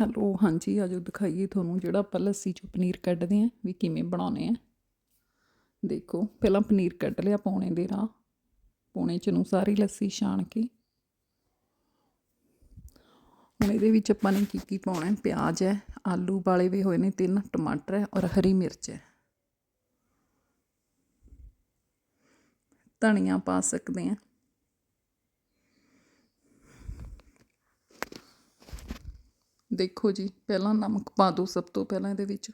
Hello, ਹਾਂਜੀ ਆਜੋ ਦਿਖਾਈਏ ਤੁਹਾਨੂੰ ਜਿਹੜਾ ਆਪਾਂ ਲੱਸੀ ਚੋਂ ਪਨੀਰ ਕੱਢਦੇ ਆਂ ਵੀ ਕਿਵੇਂ ਬਣਾਉਨੇ ਆ। ਦੇਖੋ, ਪਹਿਲਾਂ ਪਨੀਰ ਕੱਢ ਲਿਆ ਪੌਣੇ ਦੇ ਨਾਲ ਪੌਣੇ ਚ ਨੂੰ ਸਾਰੀ ਲੱਸੀ ਛਾਣ ਕੇ। ਹੁਣ ਇਹਦੇ ਵਿੱਚ ਆਪਾਂ ਨੇ ਕੀ ਕੀ ਪਾਉਣਾ ਹੈ? ਪਿਆਜ਼ ਹੈ, ਆਲੂ ਬਾਲੇ ਵੀ ਹੋਏ ਨੇ ਤਿੰਨ, ਟਮਾਟਰ ਹੈ ਔਰ ਹਰੀ ਮਿਰਚ ਹੈ। ਧਨੀਆ ਪਾ ਸਕਦੇ ਆ ਦੇਖੋ ਜੀ, ਪਹਿਲਾਂ ਨਮਕ ਪਾ ਦਿਓ ਸਭ ਤੋਂ ਪਹਿਲਾਂ ਇਹਦੇ ਵਿੱਚ।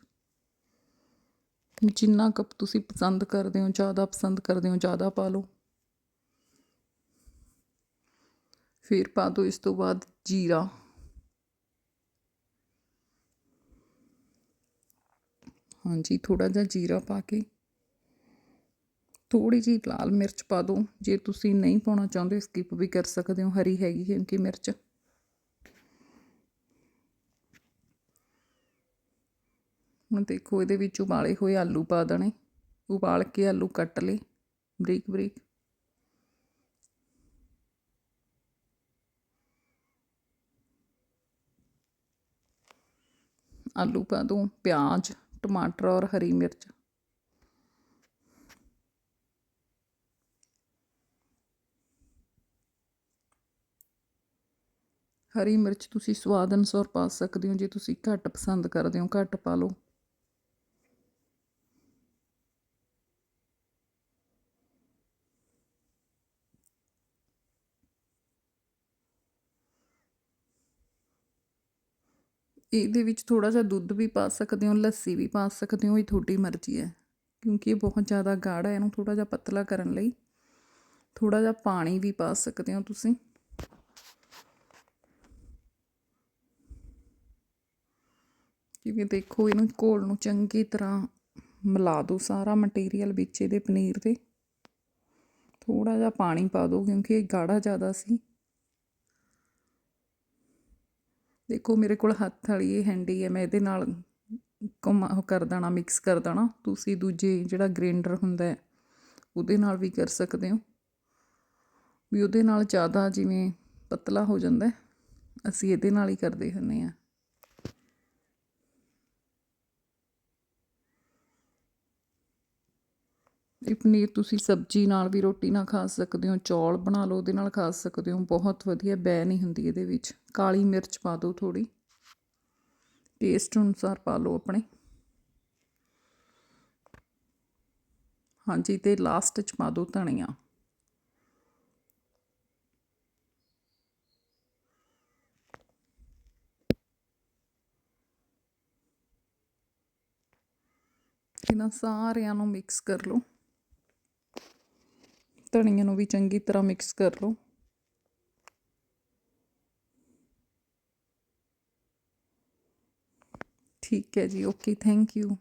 ਜਿੰਨਾ ਕੱਪ ਤੁਸੀਂ ਪਸੰਦ ਕਰਦੇ ਹੋ, ਜ਼ਿਆਦਾ ਪਸੰਦ ਕਰਦੇ ਹੋ, ਜ਼ਿਆਦਾ ਪਾ ਲਓ। ਫਿਰ ਪਾ ਦਿਓ ਇਸ ਤੋਂ ਬਾਅਦ ਜੀਰਾ। ਹਾਂਜੀ ਥੋੜਾ ਜਿਹਾ ਜੀਰਾ ਪਾ ਕੇ। ਥੋੜੀ ਜਿਹੀ ਲਾਲ ਮਿਰਚ ਪਾ ਦਿਓ। ਜੇ ਤੁਸੀਂ ਨਹੀਂ ਪਾਉਣਾ ਚਾਹੁੰਦੇ ਸਕਿਪ ਵੀ ਕਰ ਸਕਦੇ ਹੋ। ਹਰੀ ਹੈਗੀ ਕਿਉਂਕਿ ਮਿਰਚ। ਹੁਣ ਦੇਖੋ ਇਹਦੇ ਵਿੱਚ ਉਬਾਲੇ ਹੋਏ ਆਲੂ ਪਾ ਦੇਣੇ। ਉਬਾਲ ਕੇ ਆਲੂ ਕੱਟ ਲਏ। ਬਰੀਕ ਬਰੀਕ। ਆਲੂ ਪਾ ਦੋ, ਪਿਆਜ਼, ਟਮਾਟਰ ਔਰ ਹਰੀ ਮਿਰਚ। ਹਰੀ ਮਿਰਚ ਤੁਸੀਂ ਸਵਾਦ ਅਨੁਸਾਰ ਪਾ ਸਕਦੇ ਹੋ। ਜੇ ਤੁਸੀਂ ਘੱਟ ਪਸੰਦ ਕਰਦੇ ਹੋ, ਘੱਟ ਪਾ ਲਓ। ਇਹਦੇ ਵਿੱਚ ਥੋੜ੍ਹਾ ਜਿਹਾ ਦੁੱਧ ਵੀ ਪਾ ਸਕਦੇ ਹੋ, ਲੱਸੀ ਵੀ ਪਾ ਸਕਦੇ ਹੋ, ਇਹ ਤੁਹਾਡੀ ਮਰਜ਼ੀ ਹੈ। ਕਿਉਂਕਿ ਇਹ ਬਹੁਤ ਜ਼ਿਆਦਾ ਗਾੜਾ ਹੈ, ਇਹਨੂੰ ਥੋੜ੍ਹਾ ਜਿਹਾ ਪਤਲਾ ਕਰਨ ਲਈ। ਥੋੜ੍ਹਾ ਜਿਹਾ ਪਾਣੀ ਵੀ ਪਾ ਸਕਦੇ ਹੋ ਤੁਸੀਂ। ਜਿਵੇਂ ਦੇਖੋ, ਇਹਨੂੰ ਘੋਲ ਨੂੰ ਚੰਗੀ ਤਰ੍ਹਾਂ ਮਿਲਾ ਦਿਓ ਸਾਰਾ ਮਟੀਰੀਅਲ ਵਿੱਚ ਇਹਦੇ ਪਨੀਰ ਦੇ। ਥੋੜਾ ਜਿਹਾ ਪਾਣੀ ਪਾ ਦਿਓ, ਕਿਉਂਕਿ ਇਹ ਗਾੜਾ ਜ਼ਿਆਦਾ ਸੀ। ਦੇਖੋ ਮੇਰੇ ਕੋਲ ਹੱਥ ਵਾਲੀ ਇਹ ਹੈਂਡੀ ਹੈ, ਮੈਂ ਇਹਦੇ ਨਾਲ ਕਮ ਉਹ ਕਰ ਦੇਣਾ ਮਿਕਸ ਕਰ ਦੇਣਾ। ਤੁਸੀਂ ਦੂਜੇ ਜਿਹੜਾ ਗ੍ਰੈਂਡਰ ਹੁੰਦਾ ਹੈ, ਉਹਦੇ ਨਾਲ ਵੀ ਕਰ ਸਕਦੇ ਹੋ। ਵੀ ਉਹਦੇ ਨਾਲ ਜ਼ਿਆਦਾ ਜਿਵੇਂ ਪਤਲਾ ਹੋ ਜਾਂਦਾ ਅਸੀਂ ਇਹਦੇ ਨਾਲ ਹੀ ਕਰਦੇ ਹੁੰਦੇ ਆ ਇਹ ਪਨੀਰ ਤੁਸੀਂ ਸਬਜ਼ੀ ਨਾਲ ਵੀ ਰੋਟੀ ਨਾਲ ਖਾ ਸਕਦੇ ਹੋ, ਚੌਲ ਬਣਾ ਲਓ, ਉਹਦੇ ਨਾਲ ਖਾ ਸਕਦੇ ਹੋ, ਬਹੁਤ ਵਧੀਆ ਬੈ ਨਹੀਂ ਹੁੰਦੀ ਇਹਦੇ ਵਿੱਚ। ਕਾਲੀ ਮਿਰਚ ਪਾ ਦਿਓ ਥੋੜੀ ਟੇਸਟ ਅਨੁਸਾਰ ਪਾ ਲਓ ਆਪਣੇ। ਹਾਂਜੀ, ਤੇ ਲਾਸਟ ਚ ਪਾ ਦਿਓ ਧਨੀਆ। ਇਹਨਾਂ ਸਾਰਿਆਂ ਨੂੰ ਮਿਕਸ ਕਰ ਲਓ। ਧਨੀਏ ਨੂੰ ਵੀ ਚੰਗੀ ਤਰ੍ਹਾਂ ਮਿਕਸ ਕਰ ਲਓ। ਠੀਕ ਹੈ ਜੀ ਓਕੇ ਥੈਂਕ ਯੂ